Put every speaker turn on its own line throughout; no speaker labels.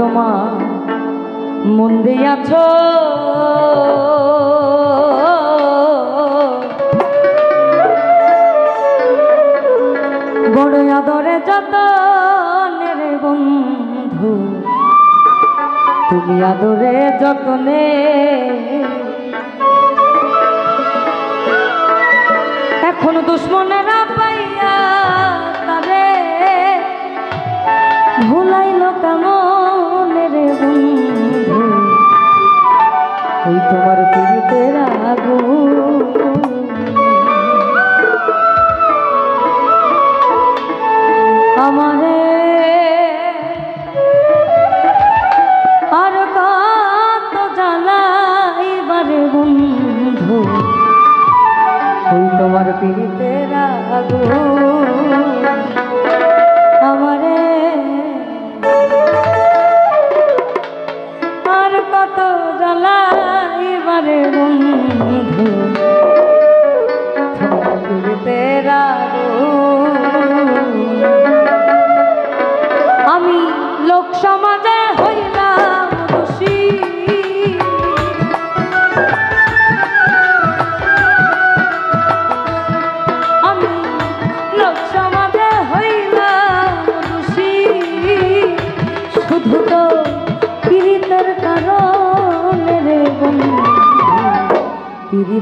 তোমার মন দিয়াছ। বড় আদরে যত রে বন্ধু, তুমি আদরে যতনে। এখন দুশ্মনেরা পাইয়া তারে ভুলাইল কেমন? ওই তোমার পীড়িতের আগুন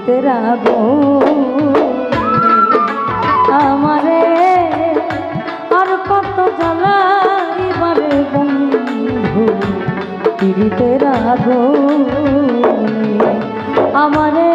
পীড়িতের আগুন আমারে আর কত জ্বালাইবারে বন্ধু পীড়িতের আগুনে আমারে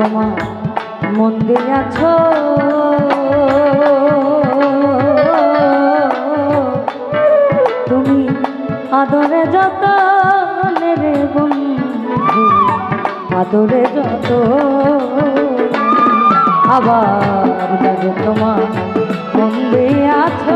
তোমার মন দিয়াছ। তুমি আদরে যত রে বন্ধু আদরে যত। আবার তোমার মন দিয়াছ।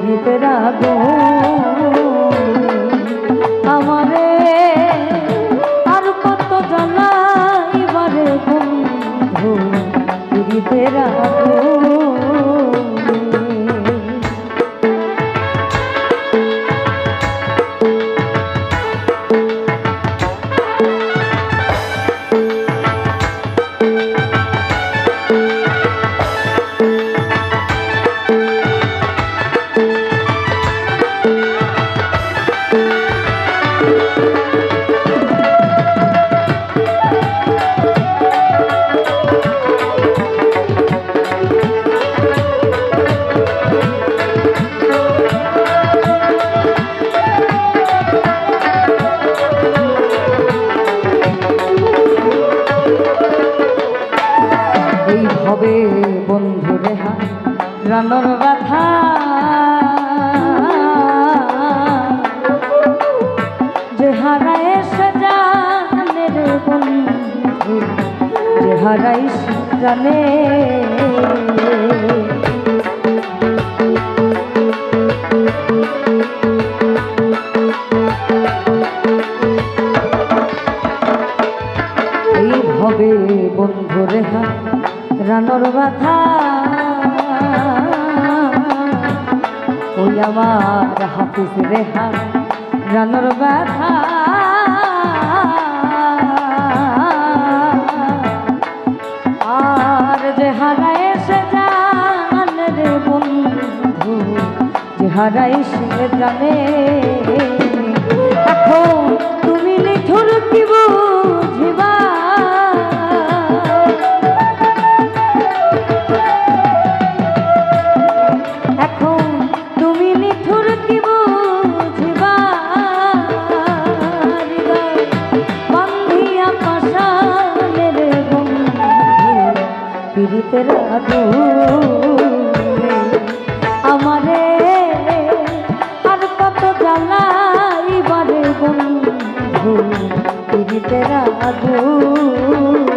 পীড়িতের রাগ। আমারে আর কত জ্বালাইবারে বন্ধু হবে বন্ধু রেহা রানোর ব্যথা যে হারায় সাজানে রে বন্ধু যে হারাই জানে ওই আমার হাফিজ রেহান জানোর ব্যথা। আর যে হারাই সে জান রে বন্ধু, যে হারাই সে জানে পীড়িতের আগুনে আমারে আর কত জ্বালাইবারে বন্ধু পীড়িতের আগুনে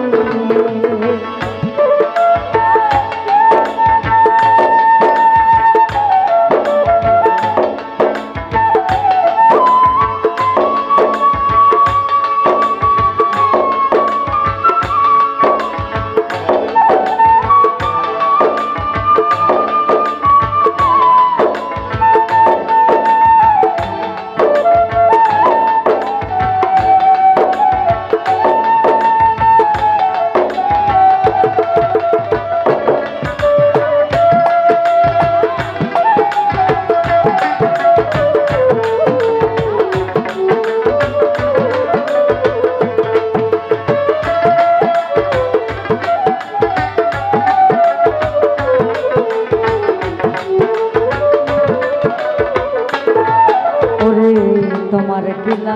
গেলা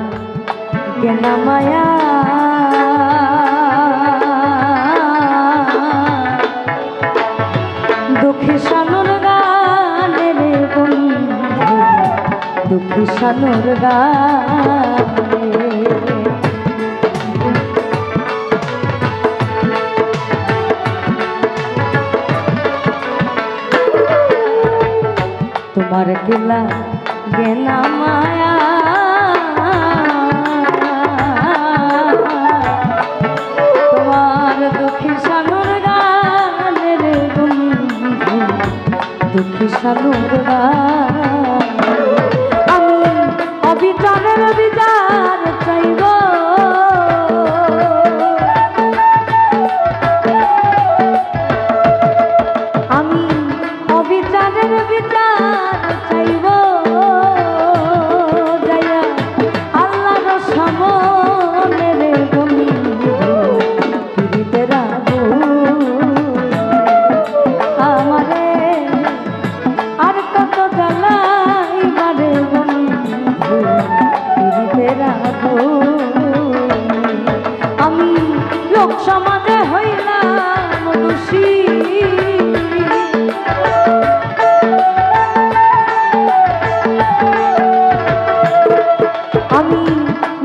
গেনা মায়া? দুঃখী সানুর গানে রে বন্ধু, দুঃখী সানুর গানে। তোমার গেলা গেনা মায়া। সানুর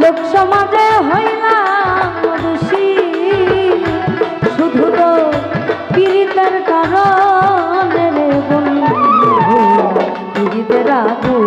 লোক সমাজে হইলাম দোষী। শুধু তো পীড়িতের কারণে রে বন্ধু পীড়িতের আগুনে